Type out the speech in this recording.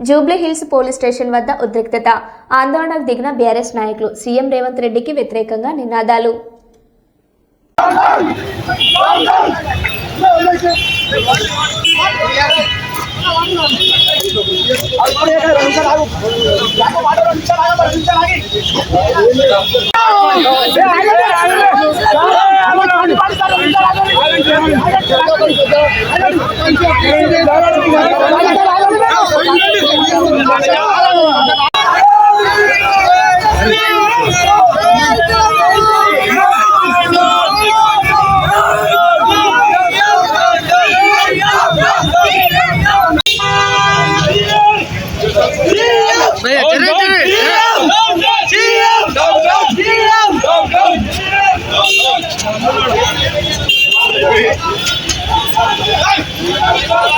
Jubilee hills police station వద్ద ఉద్రిక్తత ఆందోళనకు దిగిన బీఆర్ఎస్ నాయకులు సీఎం రేవంత్ రెడ్డికి వ్యతిరేకంగా నినాదాలు Hey!